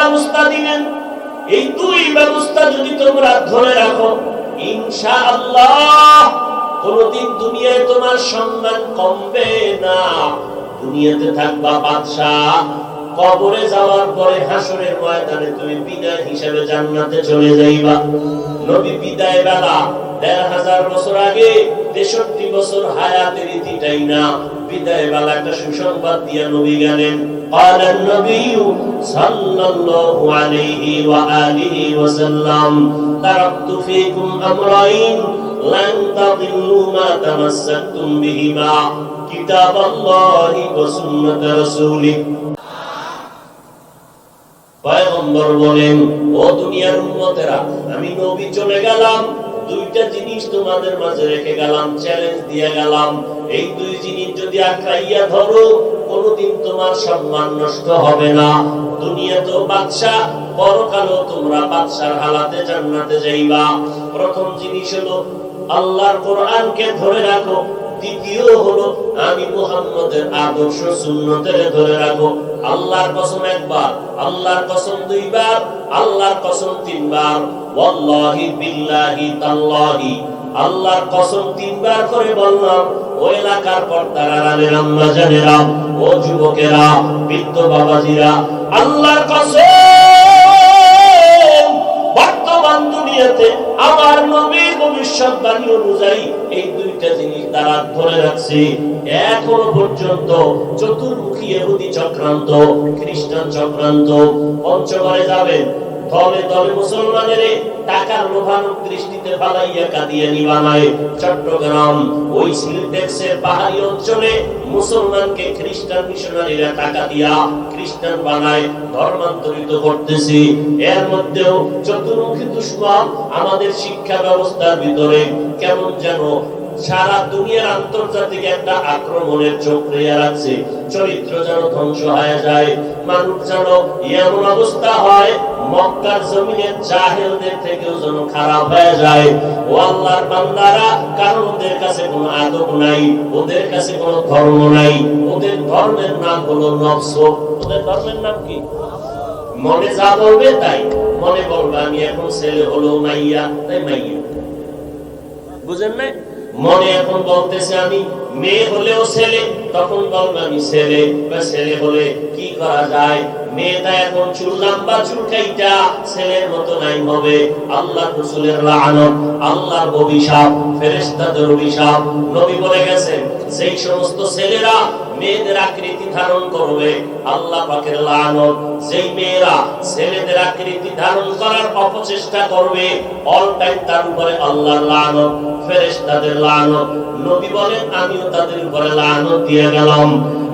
ব্যবস্থা দিলেন। এই দুই ব্যবস্থা যদি তোমরা ধরে রাখো ইনশা আল্লাহ কোনদিন দুনিয়ায় তোমার সম্মান কমবে না। দুনিয়াতে থাকবা বাদশাহ কবরে যাওয়ার পরে হাসরের ময়দানে তুমি বিদায় হিসেবে জান্নাতে চলে যাইবা নবী বিদায় বেলা দেড় হাজার বছর আগে তেষট্টি বছর হায়াতের ইতিটাই না বিদায় বেলা একটা সুসংবাদ দিয়া নবী গেলেন قال النبي صلى الله عليه وآله وسلم تركت فيكم أمرين لن تضلوا ما تمسكتم بهما كتاب الله وسنة رسوله পয়গম্বর বলেন ও দুনিয়ার উম্মতেরা আমি নবী চলে গেলাম। দুইটা জিনিস তোমাদের মাঝে রেখে গেলাম চ্যালেঞ্জ দিয়ে গেলাম। এই দুই জিনিস যদি আঁকড়াইয়া ধরো, কোনদিন তোমার সম্মান নষ্ট হবে না। দুনিয়া তো বাদশা পরকালও তোমরা বাদশার হালাতে জান্নাতে যাইবা। প্রথম জিনিস হলো, আল্লাহর কোরআনকে ধরে রাখো। দ্বিতীয় হলো, আমি মুহাম্মদের আদর্শ সুন্নতের ধরে রাখো আল্লাহর কসম একবার, আল্লাহর কসম দুইবার, আল্লাহর কসম তিনবার। ওয়াল্লাহি বিল্লাহি তাল্লাহি। আল্লাহর কসম তিনবার করে বললাম, ও এলাকার পর্দার আড়ালের আম্মা ও যুবকেরা, বৃদ্ধ বাবাজিরা, আল্লাহর কসম, বর্তমান দুনিয়াতে আমার নবীর ভবিষ্যৎবাণী অনুযায়ী এই দুইটা জিনিস দ্বারা ধরে রাখছি। এখনও পর্যন্ত চতুর্মুখী এহুদি চক্রান্ত, খ্রিস্টান চক্রান্ত পঞ্চগড়ে যাবেন দলে দলে মুসলমানের টাকার দৃষ্টিতে চট্টগ্রাম, ওই সিলটেক্সের পাহাড়ি অঞ্চলে মুসলমানকে খ্রিস্টান মিশনারিরা টাকা দিয়া খ্রিস্টান বানায় ধর্মান্তরিত করতেছি। এর মধ্যেও চতুর্মুখী দুশ্মন আমাদের শিক্ষা ব্যবস্থার ভিতরে কেমন যেন সারা দুনিয়ার আন্তর্জাতিক একটা আক্রমণের চক্রিয়া রাখছে। চরিত্র যেন ধ্বংস হয়ে যায়, মানুষ যেন এমন অবস্থা হয়, মক্কার জমিনের জাহেলদের থেকেও যেন খারাপ হয়ে যায়। ও আল্লাহর বান্দারা কারণ ওদের কাছে কোনো আদব নাই, ওদের কাছে কোনো ধর্ম নাই। ওদের ধর্মের নাম হলো নফস। ওদের ধর্মের নাম কি? মনে যা বলবে তাই। মনে বলবে, আমি এখন ছেলে হলো মাইয়া। তাই মাইয়া। বুঝেন নাই? মনে এখন বলতেছে আমি, মেয়ে হলেও ছেলে, তখন বলবে আমি ছেলে, বা ছেলে হলে কি করা যায়? মেয়েটা এখন ছেলের মতো নাই হবে। আল্লাহ রসুলের লানত, আল্লাহর অভিশাপ, ফেরেশতাদের অভিশাপ। নবী বলে গেছেন সেই সমস্ত ছেলেরা মেয়েদের আকৃতি ধারণ করবে। আল্লাহ পাকের লানত। যেই মেয়েরা ছেলেদের আকৃতি ধারণ করার অপচেষ্টা করবে অল টাইম তার উপরে আল্লাহর লানত, ফেরেশতাদের লানত। নবী বলেন, আমিও তাদের উপরে লানত দিয়ে গেলাম।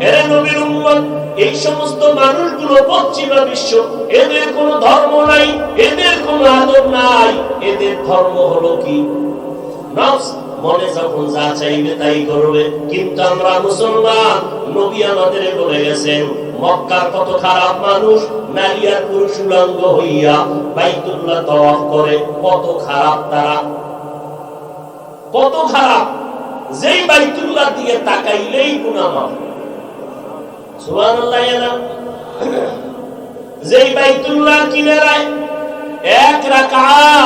এরে নবীর উম্মত, এই সমস্ত মানুষগুলো পশ্চিমা বিশ্ব, এদের কোনো ধর্ম নাই, এদের কোনো আদব নাই, এদের ধর্ম হলো কি? নফস। মনে যখন যা চাইবে তাই করবে। কিন্তু আমরা মুসলমান, নবী আমাদের বলে গেছেন, মক্কার কত খারাপ মানুষ নারী আর পুরুষ উলঙ্গ হইয়া বাইতুল্লাহ তওয়াফ করে, কত খারাপ তারা। কত খারাপ। যেই বাইতুল্লাহ দিকে তাকাইলেই গুনাহ মাফ সুবহানাল্লাহ না। যেই বাইতুল্লাহ কিনারায় এক রাকাত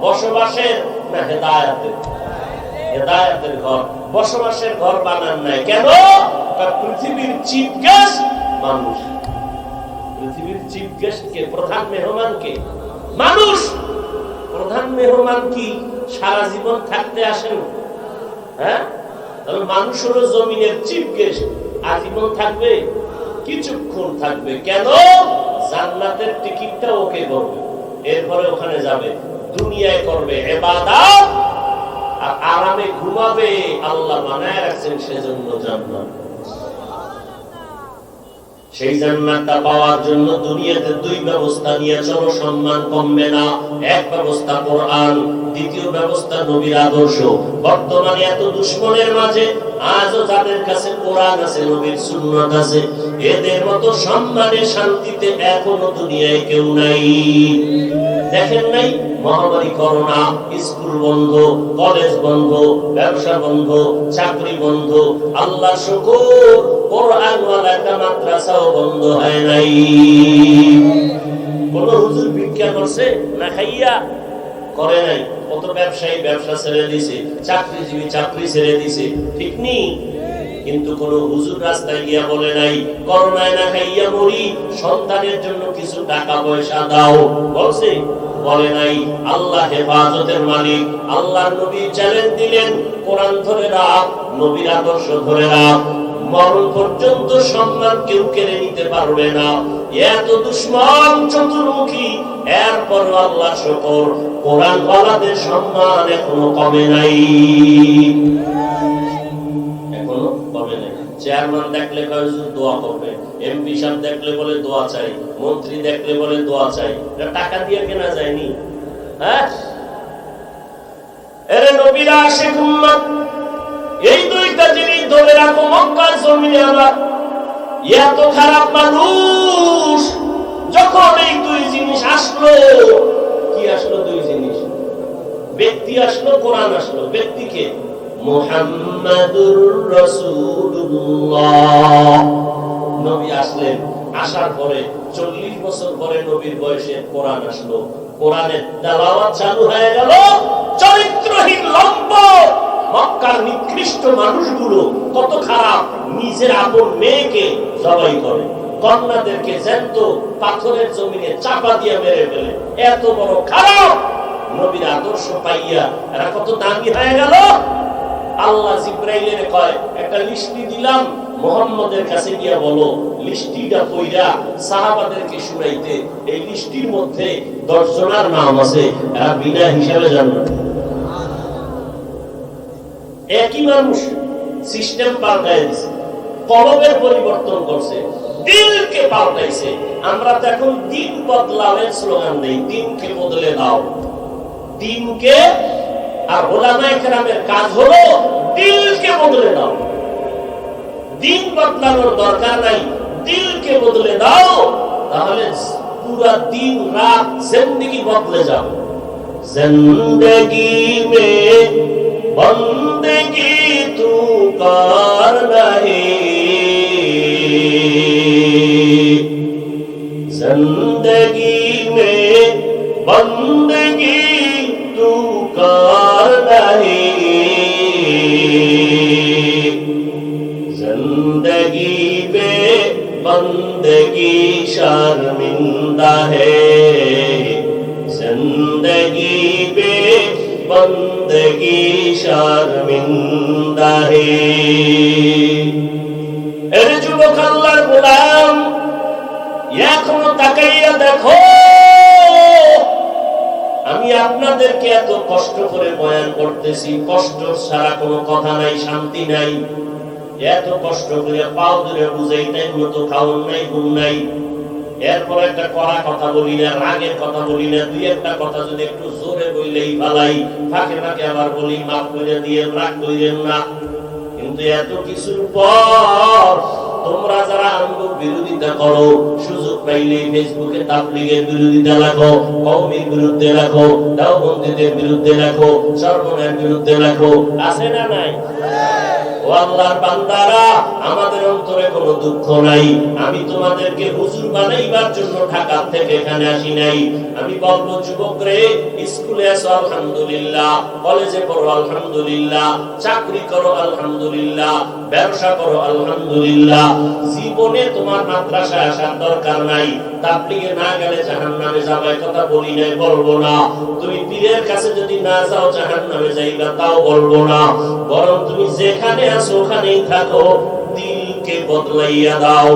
বসবাসের না ঘর। বসবাসের ঘর বানান নাই। কেন? পৃথিবীর মানুষ। পৃথিবীর প্রধান মানুষ! প্রধান মেহমান কি সারা জীবন থাকতে আসেন হ্যাঁ? তাহলে মানুষ হলো জমিনের চিফ গেস্ট। আজীবন থাকবে? কিছুক্ষণ থাকবে। কেন? জান্নাতের টিকিটটা ওকে করবে। এরপরে ওখানে যাবে। দুনিয়ায় করবে, এবাদাত। আর আরামে ঘুমাবে, আল্লাহ বানায় রাখছেন সেজন্য জান্নাত। সেই জান্নাতটা পাওয়ার জন্য দুনিয়াতে দুই ব্যবস্থা নিয়ে চলো, সম্মান কমবে না। এক ব্যবস্থা কোরআন, দ্বিতীয় ব্যবস্থা নবীর আদর্শ। বর্তমানে এত দুশ্মনের মাঝে আজও যাদের কাছে কোরআন আছে, নবীর সুন্নত আছে, এদের মতো সম্মানে শান্তিতে এখনও দুনিয়ায় কেউ নাই। দেখেন নাই? মহামারী, করোনা, স্কুল বন্ধ, কলেজ বন্ধ, ব্যবসা বন্ধ, চাকরি বন্ধ আল্লাহ শুকুর একটা মাদ্রাসাও বন্ধ হয় নাই। কোন হুজুর ভিক্ষা করছে না খাইয়া? করে নাই। কত ব্যবসায়ী ব্যবসা ছেড়ে দিছে, চাকরিজীবী চাকরি ছেড়ে দিছে। ঠিক নেই? কিন্তু কোন হুজুর রাস্তায় গিয়া বলে নাই, করোনায় না খাইয়া মরি, সন্তানের জন্য কিছু টাকা পয়সা দাও। বলছে, বলে নাই, আল্লাহ হেফাজতের মালিক, আল্লাহর নবী চ্যালেঞ্জ দিলেন, কোরআন ধরে রাখ, নবীর আদর্শ ধরে রাখ। মরণ পর্যন্ত সম্মান কেউ কেড়ে নিতে পারবে না। এত দুশ্মন চতুর্মুখী, এরপর আল্লাহ শকর কোরআন ওয়ালাদের সম্মান এখনও কমে নাই। চেয়ারম্যান দেখলে দোয়া করবে? এমপি সাহেব দেখলে বলে, দোয়া চাই। মন্ত্রী দেখলে বলে, দোয়া চাই। টাকা দিয়ে কেনা যায়নি। হ্যাঁ? দুই জিনিস আসলো, কি আসলো দুই জিনিস? ব্যক্তি আসলো, কোরআন আসলো। ব্যক্তিকে? মুহাম্মাদুর রাসূলুল্লাহ নবী আসলেন। আসার পরে চল্লিশ বছর পরে নবীর বয়সে কোরআন আসলো। কত খারাপ, নিজের আপন মেয়েকে জবাই করে। পাথরের জমিনে চাপা দিয়ে মেরে ফেলে। এত বড় খারাপ। নবীর আদর্শ পাইয়া এরা কত দামি হয়ে গেল? আল্লাহ জিব্রাইলের কয়, একটা লিস্টি দিলাম, মোহাম্মদের কাছে গিয়া বলো, লিস্টিটা কইরা সাহাবাদেরকে শুনাইতে, এই লিস্টির মধ্যে দশ জনের নাম আছে, এরা বিনা হিসাবে জানবে একই মানুষ সিস্টেম পাল্টাই দিছে কলমের পরিবর্তন করছে, দিলকে পাল্টাইছে। আমরা তো এখন দিন বদলাবের স্লোগান নেই, দিনকে বদলে দাও। দিনকে আর ওলামায় কেরামের কাজ হলো দিলকে বদলে দাও। দিন বদলানোর দরকার নাই, দিলকে বদলে দাও, তাহলে পুরা দিন রাত জিন্দগি বদলে যাও জিন্দগি মে বন্দগি তু কার নাহি। शर्मिंदा है जिंदगी में बंदगी शर्मिंदा है এর যুবক আল্লাহর গোলাম এখনো তাকাইয়া দেখো আমি আপনাদেরকে এত কষ্ট করে বয়ান করতেছি কষ্ট ছাড়া কোনো কথা নাই শান্তি নাই এত কষ্ট করে পাও ধরে বুঝাইতেন মতো খাওন নাই ঘুম নাই এরপর একটা কড়া কথা বলি না, রাগের কথা বলি না, দুই একটা কথা যদি একটু জোরে বললেই ভালাই। ফাঁকে ফাঁকে আবার বলি, মাফ করে দিয়ে রাগ করিলেন না। কিন্তু এত কিছুর পর তোমরা যারা আমগুর বিরোধিতা করো, সুযোগ পাইলে ফেসবুকে তাবলিগের বিরোধিতা রাখো, কওমির বিরুদ্ধে রাখো, দাওবন্দীদের বিরুদ্ধে রাখো, সর্বনের বিরুদ্ধে রাখো, আছে না নাই? জীবনে তোমার মাদ্রাসায় আসার দরকার নাই। তাবলিগে না গেলে জাহান্নামে যাবে কথা বলি নাই, বলব না। তুমি পীরের কাছে যদি না যাও, জাহান্নামে যাইবা, তাও বলব না। বরং তুমি যেখানে আছো ওখানেই থাকো দিলকে বদলাইয়া দাও।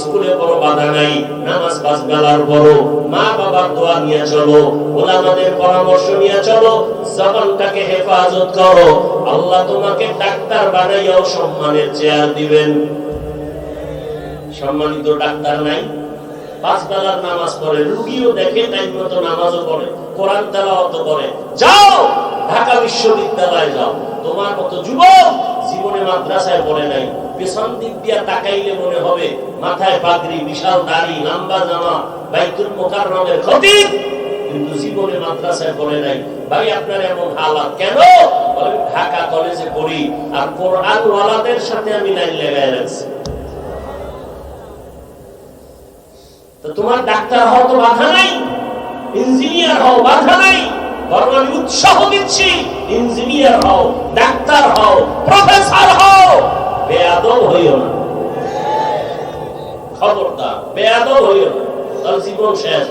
স্কুলে বড় বাধা নাই, নামাজ পাঁচ বেলার বড় মা বাবার দোয়া নিয়ে চলো, ওলামাদের পরামর্শ নিয়ে চলো জবানটাকে হেফাজত করো। আল্লাহ তোমাকে ডাক্তার বানাইয়াও সম্মানের চেয়ার দিবেন। সম্মানিত ডাক্তার নাই, পাঁচ বেলার নামাজ পড়ে, রুগীও দেখে টাইম মতো নামাজও পড়ে, কোরআন তেলাওয়াত করে যাও, ঢাকা বিশ্ববিদ্যালয়ে যাও। তোমার মতো যুবক জীবনে মাদ্রাসায় পড়ে নাই। পেছন দিক দিয়া তাকাইলে মনে হবে, মাথায় পাগড়ি, বিশাল দাড়ি, লম্বা জামা, বাইতুল মোকাররমের ক্ষতি কিন্তু জীবনে মাদ্রাসায় পড়ে নাই। ভাই, আপনার এমন হালাত কেন? ঢাকা কলেজে পড়ি আর কোরআন ওয়ালাদের সাথে আমি লাইন তোমার ডাক্তার হও তো বাধা নাই, ইঞ্জিনিয়ার হও বাধা নাই। বরং আমি উৎসাহ দিচ্ছি, ইঞ্জিনিয়ার হও, ডাক্তার হও, প্রফেসর হও। বেয়াদব হইও না। খবরদার হইও না। জীবন শেষ।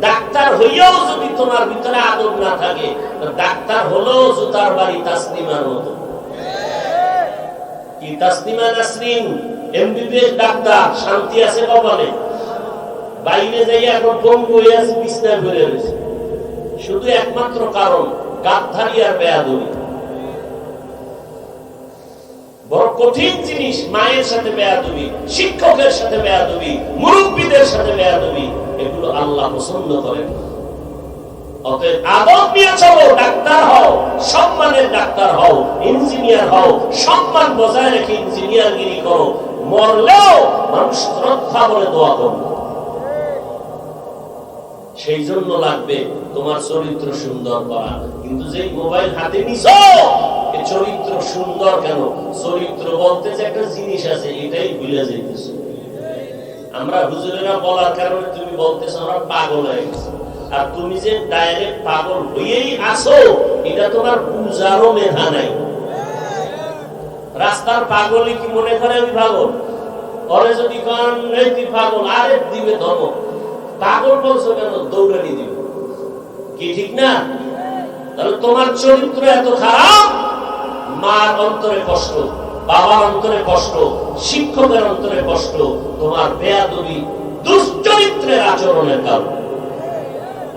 ডাক্তার হইয়াও যদি তোমার ভিতরে না থাকে ডাক্তার জুতার বাড়ি মতো। কি নাসরিন? এমবিবিএস ডাক্তার, শান্তি আছে কপালে? বাইরে যাই এখন পঙ্গু হয়ে আছে বিছনায় পড়ে রয়েছে। শুধু একমাত্র কারণ গাদ্ধারি আর বেয়াদবি। বড় কঠিন জিনিস, মায়ের সাথে বেয়াদবি, শিক্ষকের সাথে বেয়াদবি, মুরব্বীদের সাথে বেয়াদবি, এগুলো আল্লাহ পছন্দ করেন ইঞ্জিনিয়ার হও ইঞ্জিনিয়ারগিরি করো। মরলেও মানুষ শ্রদ্ধা বলে দোয়া করবে। সেই জন্য লাগবে তোমার চরিত্র সুন্দর করা। কিন্তু যে মোবাইল হাতে নিছ চরিত্র সুন্দর কেন? চরিত্র বলতে যে একটা জিনিস আছে, এটাই ভুলে যাইতেছ। আমরা হুজুরেরা বলার কারণে তুমি বলতেছ, আমরা পাগল হয়ে গেছি। আর তুমি যে ডাইরেক্ট পাগল হয়েই আসো এটা তোমার পূজারও মেধা নাই। রাস্তার পাগলই কি মনে করে আমি পাগল পরে যদি কান, এই তুই পাগল, আরে দিবে ধমক পাগল বলছো কেন? দৌড়ানি দিব কি ঠিক না? তাহলে তোমার চরিত্র এত খারাপ? মার অন্তরে কষ্ট, বাবার অন্তরে কষ্ট, শিক্ষকের অন্তরে কষ্ট, তোমার বেয়াদবি, দুশ্চরিত্রের আচরণের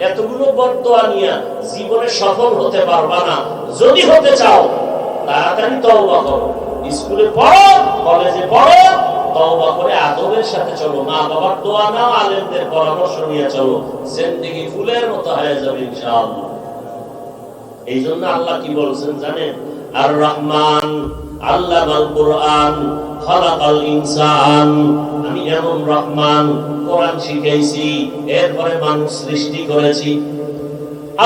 এতগুলো বর্তোয়া নিয়ে জীবনে সফল হতে পারবা না। যদি হতে চাও, তাড়াতাড়ি তওবা করো। স্কুলে পড়ো, কলেজে পড়ো তওবা করে আদবের সাথে চলো মা বাবার দোয়া নাও, আলেমদের পরামর্শ নিয়ে চলো, জিন্দেগি ফুলের মতো হয়ে যাবে ইনশাআল্লাহ। আল্লাহ কি বলছেন জানেন? আর রহমান কোরআন খলাকাল ইনসান। আমি এমন রহমান, কোরআন শিখাইছি, এরপরে মানুষ সৃষ্টি করেছি।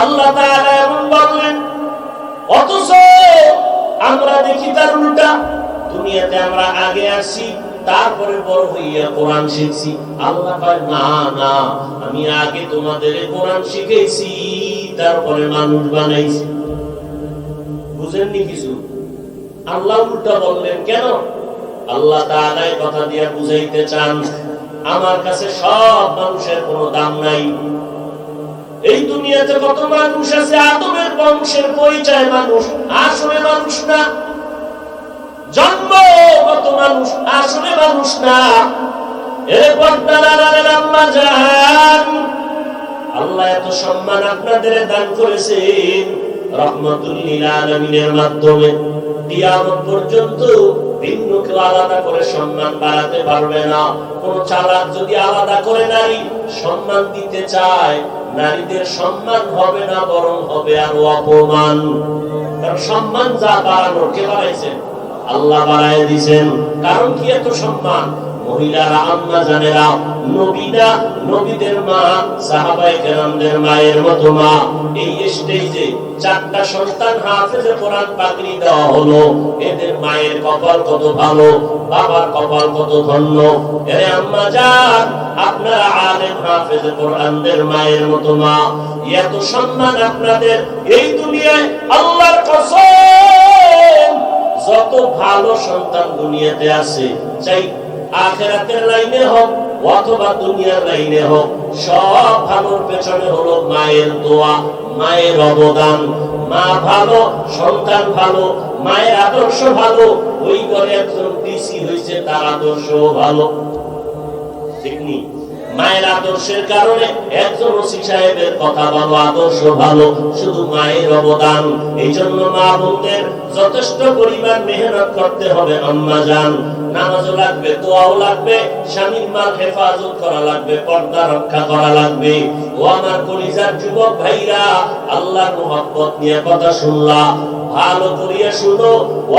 আল্লাহ তাআলা এমন বললেন, অথচ আমরা দেখি তার উল্টা, দুনিয়াতে আমরা আগে আসি তারপরে বড় হইয়া কোরআন শিখছি। আল্লাহ না না, আমি আগে তোমাদের কোরআন শিখেছি, তারপরে মানুষ বানাইছি। বুঝেননি কিছু? আল্লাহ উল্টা বললেন, কেন? আল্লাহ তাআলাই কথা দিয়া বুঝাইতে চান, আমার কাছে সব মানুষের কোনো দাম নাই। এই দুনিয়াতে কত মানুষ আছে, আদমের বংশের পরিচয় মানুষ, আসলে মানুষ না। জন্মগত মানুষ মাধ্যমে। পর্যন্ত ভিন্ন আলাদা করে সম্মান বাড়াতে পারবে না। কোন চালাক যদি আলাদা করে নারী সম্মান দিতে চায়, নারীদের সম্মান হবে না, বরং হবে আরও অপমান। কারণ সম্মান যা বাড়ানোর, কে বাড়াইছেন আল্লাহ বাড়াই দিছেন কারণ কি এত সম্মান? মহিলারা আম্মা জানেরা নবীরা নবীদের মা সাহাবায়ে কেরামদের মায়ের মতো মা। এই স্টেজে চারটা সন্তান হাফেজে কোরআন পাগড়ি দেওয়া হলো। এদের মায়ের কপাল কত ভালো বাবার কপাল কত ধন্য। এরে আম্মা যান আপনারা আলেম হাফেজে কোরআনদের মায়ের মতো মা। এত সম্মান আপনাদের এই দুনিয়ায় আল্লাহর কসম। যত ভালো সন্তান দুনিয়াতে আছে, চাই আখেরাতের লাইনে হোক অথবা দুনিয়ার লাইনে হোক, সব ভালোর পেছনে হলো মায়ের দোয়া, মায়ের অবদান। মা ভালো, সন্তান ভালো, মায়ের আদর্শ ভালো, ওই ঘরে একজন ডিসি হয়েছে তার আদর্শ ভালো। ঠিক নি মায়ের আদর্শের কারণে একজন ওসি সাহেবের কথা ভালো আদর্শ ভালো, শুধু মায়ের অবদান। এই জন্য মা বোনদের যথেষ্ট পরিমাণ মেহনত করতে হবে, আম্মা যান নামাজও লাগবে, দোয়াও লাগবে, স্বামীর মাল হেফাজত করা লাগবে, পর্দা রক্ষা করা লাগবে। ও আমার কলিজার যুবক ভাইরা আল্লাহর মোহাব্বত নিয়ে কথা শুনলা। ভালো করিয়া শুনো,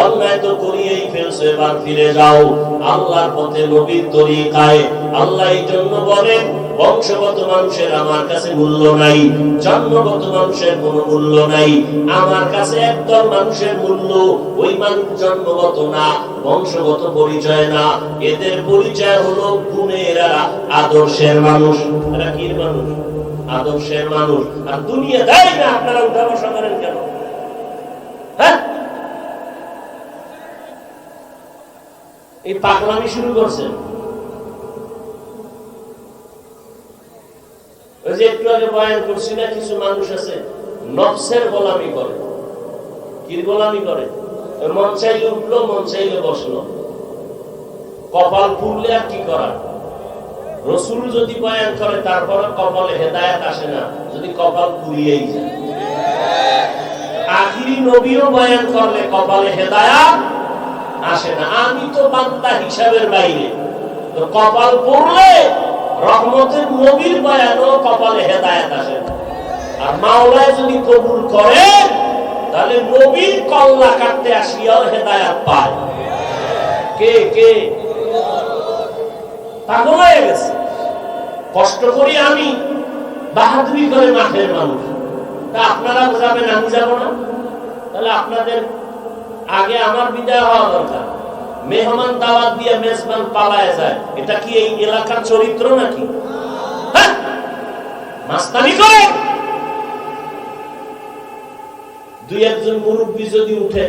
অন্যায় তো করিয়েই ফেলছো, এবার ফিরে যাও। আল্লাহর পথে নবীর তরিকায়। আল্লাহ এই জন্য বলেন, বংশগত মানুষের আমার কাছে মূল্য নাই, জন্মগত মানুষের কোনো মূল্য নাই। আমার কাছে একদল মানুষের মূল্য, ওই মানুষ জন্মগত না, বংশগত পরিচয় না। এদের পরিচয় হলো গুণের আদর্শের মানুষ। কি মানুষ? আদর্শের মানুষ। আর দুনিয়া দেয় না, আপনারা উঠা করেন কেন? হ্যাঁ? এই পাগলামি শুরু করছেন ওই যে একটু আগে বয়ান করছি না, কিছু মানুষ আছে, নফসের গোলামি করে। কি গোলামি করে? মন চাইলে উঠল, মন চাইলে বসল। কপাল পুড়লে আর কি করার? রসুল যদি বয়ান করে তারপরে কপালে হেদায়াত আসে না, যদি কপাল পুড়িয়েই যায়। আখিরি নবীও বয়ান করলে কপালে হেদায়াত আসে না। আমি তো বান্দা হিসাবের বাইরে। তো কপাল পড়লে রহমতের নবীর বয়ানও কপালে হেদায়াত আসে না। আর মাওলায় যদি কবুল করে, তাহলে নবীর কল্লা কাটতে আসিয়াও হেদায়াত পায়। কে কে? পাগল হয়ে গেছে। কষ্ট করি আমি, বাহাদুরি করে মাঠের মানুষ। তা আপনারা যাবেন আমি যাব না? তাহলে আপনাদের আগে আমার বিদায় হওয়া দরকার। মেহমান দাওয়াত দিয়ে মেজবান পালায় যায়। এটা কি এই এলাকার চরিত্র নাকি? হ্যাঁ? মাস্তানি করে! দুই একজন মুরব্বী যদি উঠে,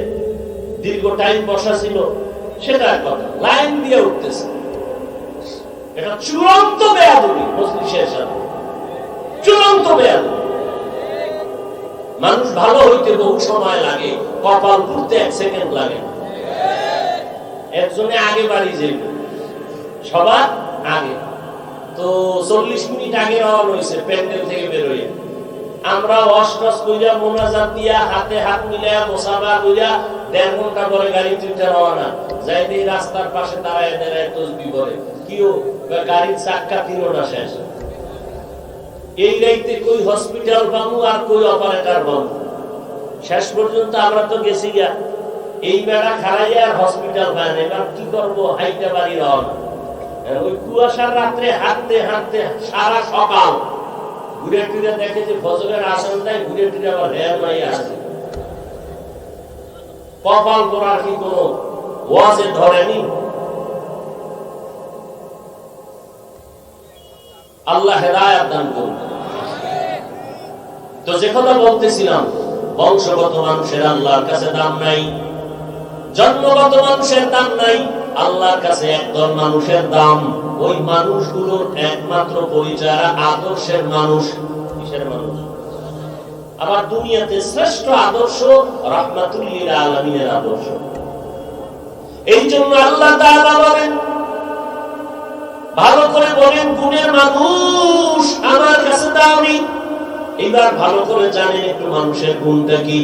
দীর্ঘ টাইম বসা ছিল, সেটা কথা। লাইন দিয়ে উঠতেছে। এটা চূড়ান্ত বেয়াদবি মজলিসের সাথে চূড়ান্ত বেয়াদবি। মানুষ ভালো হইতে বহু সময় লাগে, কপাল ঘুরতে এক সেকেন্ড লাগে। একজনে আগে বাড়ি যাইবে, সবার আগে। তো চল্লিশ মিনিট আগে রওনা হয়েছে প্যান্ডেল থেকে বেরোয় আমরা অষ্টস কইরা, মোনাজাত দিয়া, হাতে হাত মিলাইয়া মোসাবা কইরা, দেড় ঘণ্টা পরে গাড়ি তুইটা রওনা। যাই রাস্তার পাশে দাঁড়ায় দাঁড়ায় তসবি করে। কিও গাড়ির চাক্কা না শেষ এই গাইতে কই হসপিটাল বাবু আর কই অপারেটর বাবু শেষ পর্যন্ত আমরা তো গেছি গা এই বেড়া খারাইয়া আর হসপিটাল পায় না। এবার কি করব? হাইটা বাড়ি রওনা ওই কুয়াশার রাত্রে হাঁটতে হাঁটতে সারা সকাল ঘুরে ফিরে দেখে যে ফজরের আসন দেয় ঘুরে ফিরে আবার হেয়ার মাই আসে। কপাল করার কি কোনো ওয়াজে ধরেনি? আল্লাহ হেদায়াত দান করুন। তো যে কথা বলতেছিলাম, বংশগত মানুষের আল্লাহর কাছে নাই, জন্মগত মানুষের নাই, আল্লাহর কাছে একদল মানুষের দাম। ওই মানুষগুলোর একমাত্র পরিচয় আদর্শের মানুষ, কিসের মানুষ? আবার দুনিয়াতে শ্রেষ্ঠ আদর্শ রহমাতুল্লিল আলমিনের আদর্শ। এই জন্য আল্লাহ বলেন, ভালো করে বলেন, গুণের মানুষ, আমার কাছে দামি এইবার ভালো করে জানেন একটু মানুষের গুণটা কি।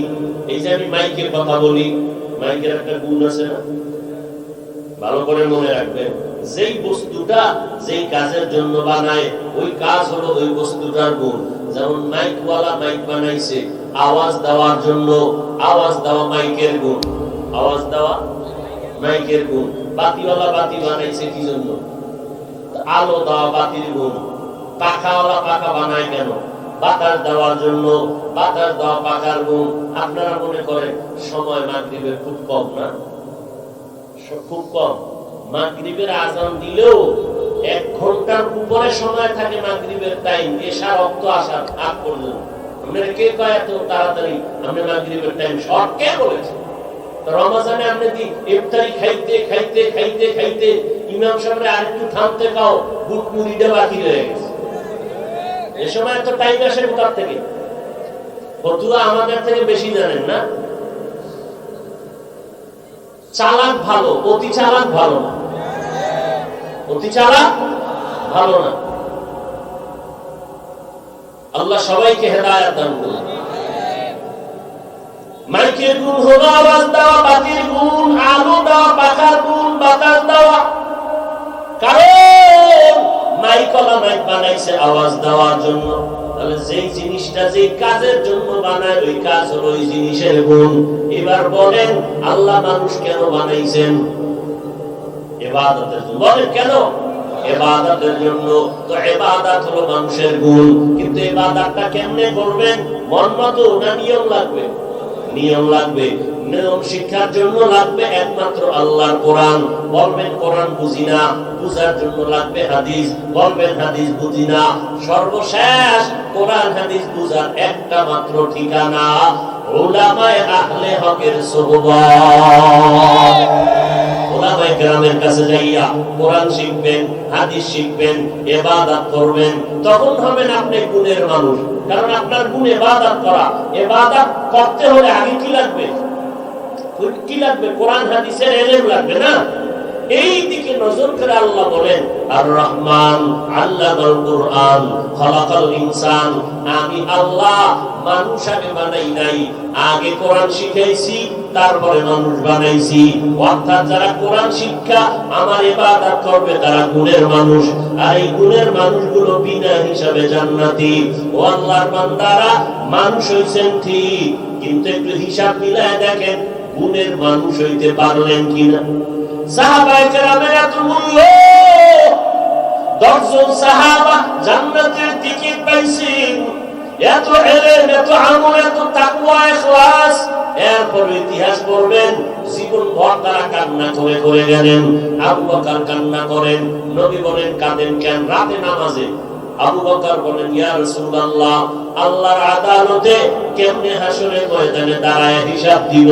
এই যে আমি মাইকের কথা বলি, মাইকের একটা গুণ আছে না? ভালো করে মনে রাখবেন, যেই বস্তুটা যেই কাজের জন্য বানায়, ওই কাজ হলো ওই বস্তুটার গুণ। যেমন মাইকওয়ালা মাইক বানাইছে, আওয়াজ দেওয়ার জন্য আওয়াজ দেওয়া মাইকের গুণ। আওয়াজ দেওয়া মাইকের গুণ। বাতিওয়ালা বাতি বানাইছে কি জন্য? আলো দেওয়া বাতির গুণ পাখাওয়ালা পাখা বানায় কেন? বাতাস দেওয়ার জন্য বাতাস দেওয়া পাখার গুণ আপনারা মনে করেন সময় মাগরিবের খুব কম, না? খুব কম। মাগরিবের আজান দিলেও এক ঘণ্টার উপরে সময় থাকে মাগরিবের টাইম এসা রক্ত আসার আগ পর্যন্ত। আপনারা কে কয় এত তাড়াতাড়ি আপনি মাগরিবের টাইম শর্ট কে বলেছে? রমাজানে আপনি কি ইফতারি খাইতে খাইতে খাইতে খাইতে ইমাম সাহেব আরেকটু থামতে পাও বুট মুড়িটা বাকি রয়ে গেছে। এ সময় এত টাইম আসে কোথার থেকে? ফতুয়া আমাদের থেকে বেশি জানেন না। চালাক ভালো, অতি চালাক ভালো না। অতি চালাক ভালো না। আল্লাহ সবাইকে হেদায়াত দান করুন। মাইকের গুণ হলো আওয়াজ দেওয়া, বাতির গুণ, আলো দেওয়া, পাখার গুণ, বাতাস দেওয়া। বানাইছে আওয়াজ দেওয়ার জন্য। তাহলে জিনিসটা কাজের জন্য বানায়, ওই কাজ ওই জিনিসের গুণ। এবার বলেন, আল্লাহ মানুষ কেন বানাইছেন? এবাদতের জন্য। বলেন, কেন? এবাদতের জন্য। তো হলো মানুষের গুণ। কিন্তু কেমনে করবেন? মন মতো নিয়ম লাগবে? নিয়ম লাগবে। নিয়ম শিক্ষার জন্য লাগবে একমাত্র আল্লাহর কোরআন। বলবেন কোরআন বুঝি না, বুঝার জন্য লাগবে হাদিস। বলবেন হাদিস বুঝি না। সর্বশেষ কোরআন হাদিস বুঝার একটা মাত্র ঠিকানা তখন হবেন আপনি গুণের মানুষ। কারণ আপনার গুণ ইবাদত করা। ইবাদত করতে হলে আগে কি লাগবে? লাগবে? কোরআন, হাদিসের এলেম লাগবে না? এই দিকে নজর করে আল্লাহ বলেন আর রহমান আল্লাহ কোরআন, খলাকাল ইনসান, আমি আল্লাহ মানুষ আগে বানাই নাই। আগে কোরআন শিখাইছি, তারপরে মানুষ বানাইছি। অর্থাৎ যারা কোরআন শিক্ষা আমার ইবাদত করবে, তারা গুণের মানুষ। আর এই গুণের মানুষগুলো বিনা হিসাবে জান্নাতি। ও আল্লাহর বান্দারা, মানুষ হইছেন ঠিক, কিন্তু একটু হিসাব মিলায় দেখেন গুণের মানুষ হইতে পারলেন কিনা? সাহাবায়ে এত মূল্য? দশজন সাহাবা জান্নাতের টিকিট এত এলেম, এত আমল, এত তাকওয়া ইখলাস এরপর ইতিহাস পড়বেন জীবন ভর তারা কান্না করে করে গেলেন। আবু বকর কান্না করেন, নবী বলেন, কাঁদেন কেন? রাতে নামাজে। আবু বকর বলেন, ইয়া রাসূলুল্লাহ, আল্লাহর আদালতে কেমনে হাসরের ময়দানে দাঁড়ায় হিসাব দিব?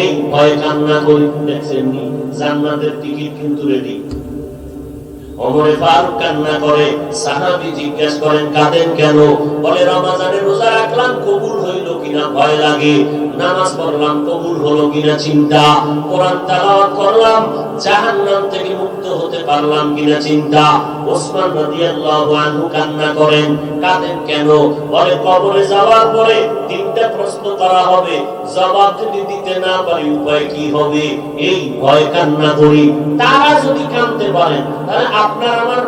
এই ভয় কান্না করি। দেখছেন জান্নাতের টিকিট কিন্তু রেডি ওমরে ফারুক কান্না করে, সাহাবী জিজ্ঞেস করেন, কাঁদেন কেন? বলে রমাজানে রোজা রাখলাম কবুল হইল কিনা? ভয় লাগে। নামাজ পড়লাম, কবুল হলো কিনা চিন্তা। কোরআন তেলাওয়াত করলাম, জাহান্নাম থেকে মুক্ত হতে পারলাম কিনা চিন্তা। ওসমান রাদিয়াল্লাহু আনহু কান্না করেন, কাঁদেন কেন? বলে, কবরে যাওয়ার পরে তিনটা প্রশ্ন করা হবে। জবাব যদি দিতে না পারি, উপায় কি হবে? এই ভয় কান্না করি। তারা যদি কাঁদতে পারেন, তাহলে আপনার আমার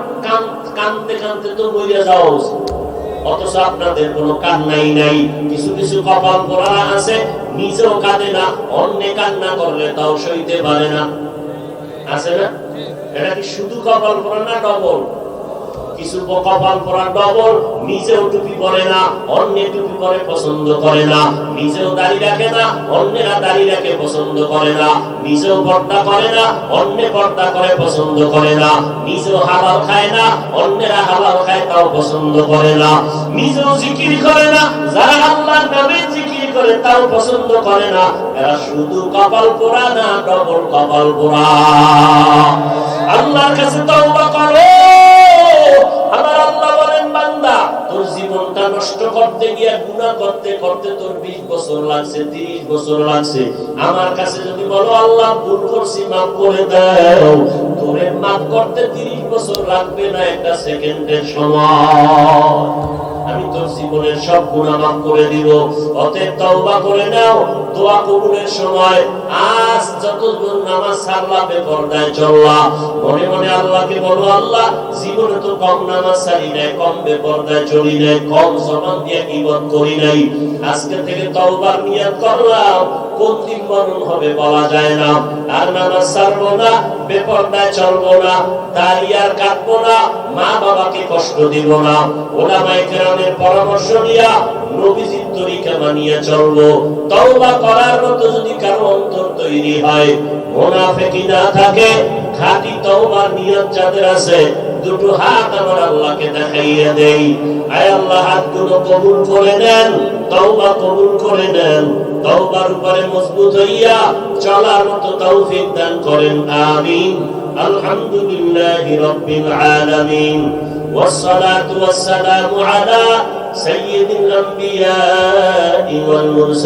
কাঁদতে কাঁদতে তো মরিয়া যাওয়া উচিত। অথচ আপনাদের কোনো কান্নাই নাই। কিছু কিছু কপাল পোড়া আছে, নিজেও কাঁদে না, অন্য কান্না করলে তাও সইতে পারে না। আছে না? এটা কি শুধু কপাল পোড়া না, ডবল? কিছু কপাল পরা ডবল নিজেও টুপি পরে না, অন্য টুপি পরে পছন্দ করে না। নিজেও দাড়ি রাখে না, অন্যেরা দাড়ি রাখে পছন্দ করে না। নিজেও পর্দা করে না, অন্য পর্দা করে পছন্দ করে না। নিজেও হালাল খায় না, অন্যেরা হালাল খায় তাও পছন্দ করে না। নিজেও জিকির করে না, যারা আল্লাহর নামে জিকির করে তাও পছন্দ করে না। এরা শুধু কপাল পোড়া না ডবল কপাল পোড়া। আল্লাহর কাছে তওবা করো জীবনটা নষ্ট করতে গিয়ে গুনাহ করতে করতে তোর 20 বছর লাগছে 30 বছর লাগছে। আমার কাছে যদি বলো, আল্লাহ, ভুল করছি, মাফ করে দাও। তোরে মাফ করতে 30 বছর লাগবে না একটা সেকেন্ডের সময়। আমি তোর জীবনের সব করে দিব। অতএব তওবা করে নাও, দোয়া কবুলের সময়। আজ যত নামাজ চললা। মনে মনে আল্লাহকে বলো, আল্লাহ, জীবনে তো কম নামাজ সারি নাই, কম বেপরদায় চলি নাই, কম জবান দিয়ে গীবত করি নাই। আজকে থেকে তওবার নিয়ত করলাম, কোন মরণ হবে বলা যায় না। আর নামাজ সারবো না, বেপরদায় চলবো না, দাঁড়িয়ে আর কাটবো না মা বাবাকে কষ্ট দিব না। ওলামায়ে কেরামের পরামর্শ নিয়া নবীজির তরিকা মানিয়ে চলবো। তওবা করার মতো যদি কারও অন্তর তৈরি হয় মুনাফিকি না থাকে, খাঁটি তওবার নিয়ত যাদের আছে দুটো হাত আমার আল্লাহকে দেখাইয়া দেই আয় আল্লাহ হাতগুলো কবুল করে নেন তওবা কবুল করে নেন তওবার উপরে মজবুত হইয়া চলার মতো তৌফিক দান করেন আমিন আলহামদুলিল্লাহি রাব্বিল আলামিন والصلاة والسلام على سيد الأنبياء والمرسلين